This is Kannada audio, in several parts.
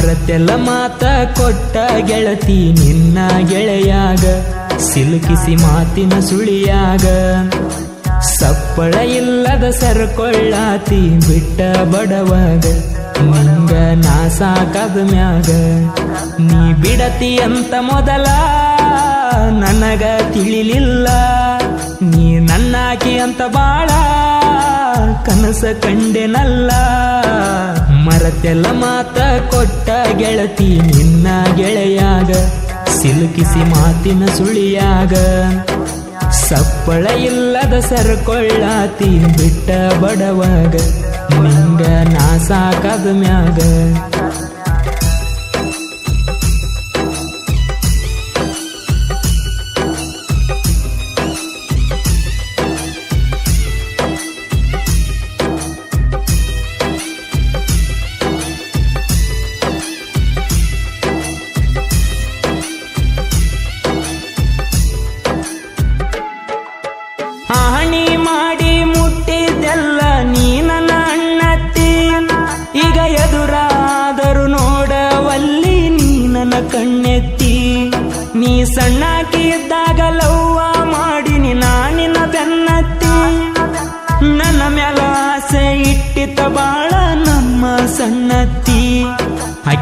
ಮರತೆಲ್ಲ ಮಾತ ಕೊಟ್ಟ ಗೆಳತಿ ನಿನ್ನ ಗೆಳೆಯಾಗ. ಸಿಲುಕಿಸಿ ಮಾತಿನ ಸುಳಿಯಾಗ. ಸಪ್ಪಳ ಇಲ್ಲದ ಸರಕೊಳ್ಳಾತಿ ಬಿಟ್ಟ ಬಡವಾಗ. ನಿಂಗ ನಾ ಸಾಕಾದ ಮ್ಯಾಗ. ನೀ ಬಿಡತಿ ಅಂತ ಮೊದಲ ನನಗ ತಿಳಿಲಿಲ್ಲ. ನೀ ನನ್ನಾಕಿ ಅಂತ ಬಾಳ ಕನಸ ಕಂಡೆನಲ್ಲ. ಮರತೆಲ್ಲ ಮಾತ ಕೊಟ್ಟ ಗೆಳತಿ ನಿನ್ನ ಗೆಳೆಯಾಗ. ಸಿಲುಕಿಸಿ ಮಾತಿನ ಸುಳಿಯಾಗ. ಸಪ್ಪಳ ಇಲ್ಲದ ಸರ್ಕೊಳ್ಳಾತಿ ಬಿಟ್ಟ ಬಡವಾಗ. ನಿಂಗ ನಾ ಸಾಕಾದ ಮ್ಯಾಗ.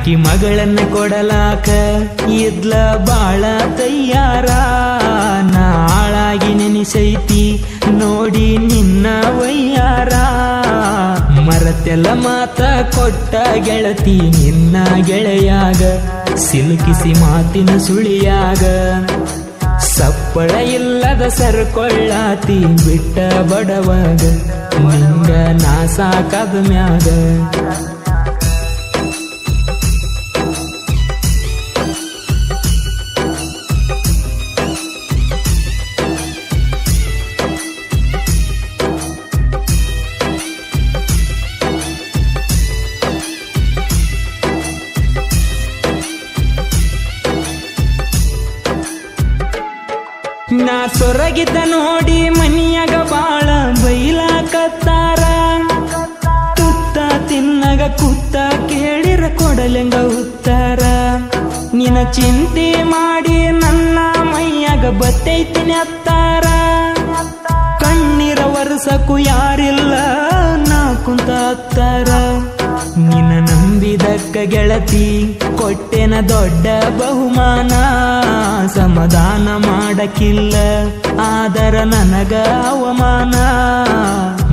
ಅಕ್ಕಿ ಮಗಳನ್ನ ಕೊಡಲಾಕ ಇದ್ಲ ಬಾಳ ತಯ್ಯಾರ ನಾಳಾಗಿ ನೆನೆಸೈತಿ ನೋಡಿ ನಿನ್ನ ವಯ್ಯಾರ. ಮರತೆಲ್ಲ ಮಾತ ಕೊಟ್ಟ ಗೆಳತಿ ನಿನ್ನ ಗೆಳೆಯಾಗ. ಸಿಲುಕಿಸಿ ಮಾತಿನ ಸುಳಿಯಾಗ. ಸಪ್ಪಳ ಇಲ್ಲದ ಸರಕೊಳ್ಳಾತಿ ಬಿಟ್ಟ ಬಡವಾಗ. ನಿಂಗ ನಾ ಸಾಕಾದ ಮ್ಯಾಗ. ಸೊರಗಿದ್ದ ನೋಡಿ ಮನಿಯಾಗ ಬಾಳ ಬೈಲಾಕತ್ತಾರ. ತುತ್ತ ತಿನ್ನಗ ಕುತ್ತ ಕೇಳಿರ ಕೊಡಲೆಂಗ ಉತ್ತಾರ. ನಿನ ಚಿಂತೆ ಮಾಡಿ ನನ್ನ ಮೈಯಾಗ ಬತ್ತೈತಿನಿ ಅತ್ತಾರ. ಕಣ್ಣೀರ ವರ್ಸಕ್ಕೂ ಯಾರಿಲ್ಲ ನಾ ಕುಂತ ಅತ್ತಾರ. ನಿನ್ನ ನಂಬಿದಕ್ಕ ಗೆಳತಿ, ಕೊಟ್ಟೆನ ದೊಡ್ಡ ಬಹುಮಾನ. ಸಮಾಧಾನ ಮಾಡಕ್ಕಿಲ್ಲ, ಆದರ ನನಗ ಅವಮಾನ.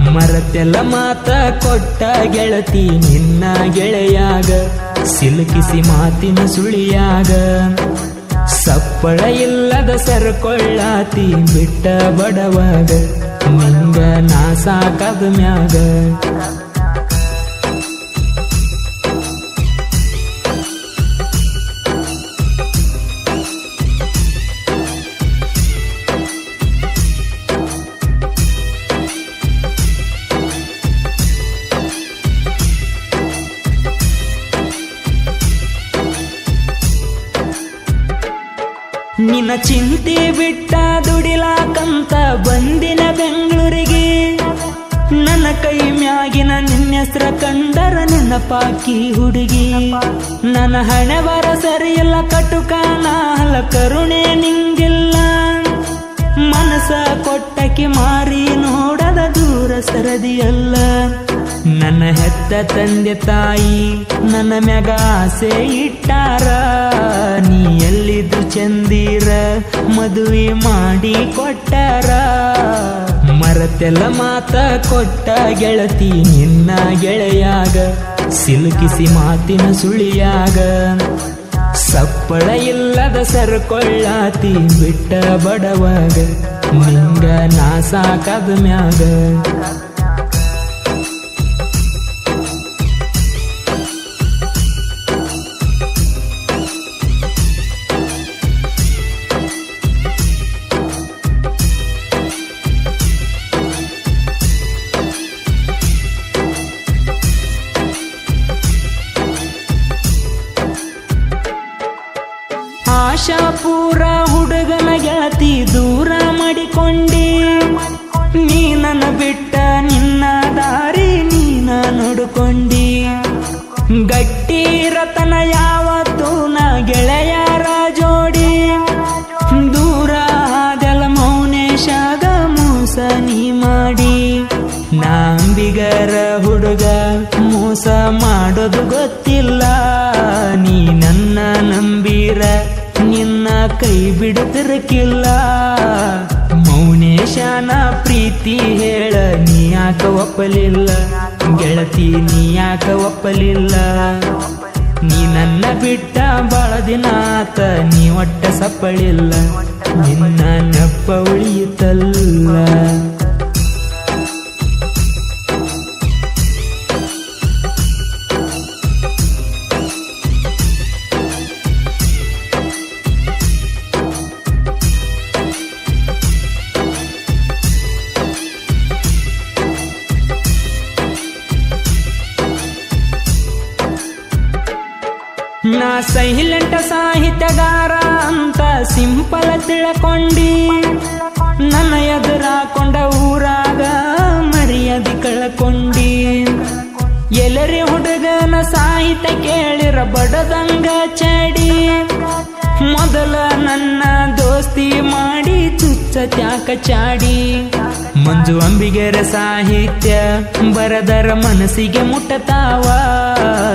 ಮರತೆಲ್ಲ ಮಾತ ಕೊಟ್ಟ ಗೆಳತಿ ನಿನ್ನ ಗೆಳೆಯಾಗ, ಸಿಲುಕಿಸಿ ಮಾತಿನ ಸುಳಿಯಾಗ. ಸಪ್ಪಳ ಇಲ್ಲದ ಸರಕೊಳ್ಳಾತಿ ಬಿಟ್ಟ ಬಡವಾಗ, ನಿಂಗ ನಾ ಸಾಕದ ಮ್ಯಾಗ. ನಿನ್ನ ಚಿಂತೆ ಬಿಟ್ಟ ದುಡಿಲಾಕಂತ ಬಂದಿನ ಬೆಂಗಳೂರಿಗೆ. ನನ್ನ ಕೈ ಮ್ಯಾಗಿನ ನಿನ್ನೆಸ್ರ ಕಂಡರ ಕಂಡರ ಪಾಕಿ ಹುಡುಗಿ. ನನ್ನ ಹಣವರ ಸರಿಯಲ್ಲ ಸರಿಯಿಲ್ಲ ನಾಲ ಕರುಣೆ ನಿಂಗಿಲ್ಲ. ಮನಸ ಕೊಟ್ಟಕ್ಕೆ ಮಾರಿ ನೋಡದ ದೂರ ಸರದಿಯಲ್ಲ. ನನ್ನ ಹೆತ್ತ ತಂದೆ ತಾಯಿ, ನನ್ನ ಮ್ಯಾಗ ಆಸೆ ಇಟ್ಟಾರ, ನೀ ಚಂದೀರ ಮದುವೆ ಮಾಡಿ ಕೊಟ್ಟಾರ. ಮರತೆಲ್ಲ ಮಾತ ಕೊಟ್ಟ ಗೆಳತಿ ನಿನ್ನ ಗೆಳೆಯಾಗ. ಸಿಲುಕಿಸಿ ಮಾತಿನ ಸುಳಿಯಾಗ. ಸಪ್ಪಳ ಇಲ್ಲದ ಸರಕೊಳ್ಳಾತಿ ಬಿಟ್ಟ ಬಡವಾಗ. ನಿಂಗ ನಾ ಸಾಕದ ಮ್ಯಾಗ. ಬಿಟ್ಟ ನಿನ್ನ ದಾರಿ ನೀನ ನೋಡಿಕೊಂಡಿ. ಗಟ್ಟಿ ರತನ ಯಾವತ್ತು ನಾ ಗೆಳೆಯರ ಜೋಡಿ ದೂರ ಆಗಲ ಮೌನೇಶ ಮೋಸ ನೀ ಮಾಡಿ. ನಾಂಬಿಗರ ಹುಡುಗ ಮೋಸ ಮಾಡೋದು ಗೊತ್ತಿಲ್ಲ. ನೀ ನನ್ನ ನಂಬಿರ, ನಿನ್ನ ಕೈ ಬಿಡುತ್ತಿರಕಿಲ್ಲ. ಮೌನೇಶನ ಪ್ರೀತಿ ಯಾಕ ಒಪ್ಪಲಿಲ್ಲ? ಗೆಳತಿ, ನೀ ಯಾಕ ಒಪ್ಪಲಿಲ್ಲ? ನೀ ನನ್ನ ಬಿಟ್ಟ ಬಾಳ ದಿನ ಆತ, ನೀ ಒಟ್ಟ ಸಪ್ಪಳಿಲ್ಲ. ನಿನ್ನ ನೆಪ್ಪ ಉಳಿಯುತ್ತಲ್ಲ. ನಾ ಸೈಲೆಂಟ ಸಾಹಿತ್ಯಗಾರ ಅಂತ ಸಿಂಪಲ ತಿಳ್ಕೊಂಡಿ. ನನ್ನ ಎದುರಾಕೊಂಡ ಊರಾಗ ಮರ್ಯಾದೆ ಕಳ್ಕೊಂಡಿ. ಎಲ್ಲರಿ ಹುಡುಗನ ಸಾಹಿತ್ಯ ಕೇಳಿರ ಬಡದಂಗ ಚಡಿ. ಮೊದಲ ನನ್ನ ದೋಸ್ತಿ ಮಾಡಿ ಚುಚ್ಚ ತ್ಯಾಕ ಚಾಡಿ. ಮಂಜು ಅಂಬಿಗೆರ ಸಾಹಿತ್ಯ ಬರದರ ಮನಸ್ಸಿಗೆ ಮುಟ್ಟತಾವ.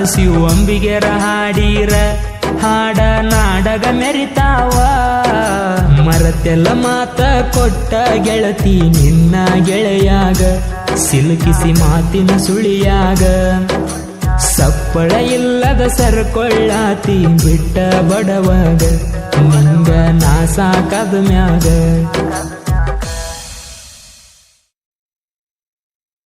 ಶಿವ ಅಂಬಿಗೆರ ಹಾಡೀರ ಹಾಡ ನಾಡಗ ಮೆರಿತಾವ. ಮರತೆಲ್ಲ ಮಾತ ಕೊಟ್ಟ ಗೆಳತಿ ನಿನ್ನ ಗೆಳೆಯಾಗ, ಸಿಲುಕಿಸಿ ಮಾತಿನ ಸುಳಿಯಾಗ. ಸಪ್ಪಳ ಇಲ್ಲದ ಸರ್ಕೊಳ್ಳಾತಿ ಬಿಟ್ಟ ಬಡವಾಗ ನಿಂಗ ನಾ ಸಾಕದ ಮ್ಯಾಗ.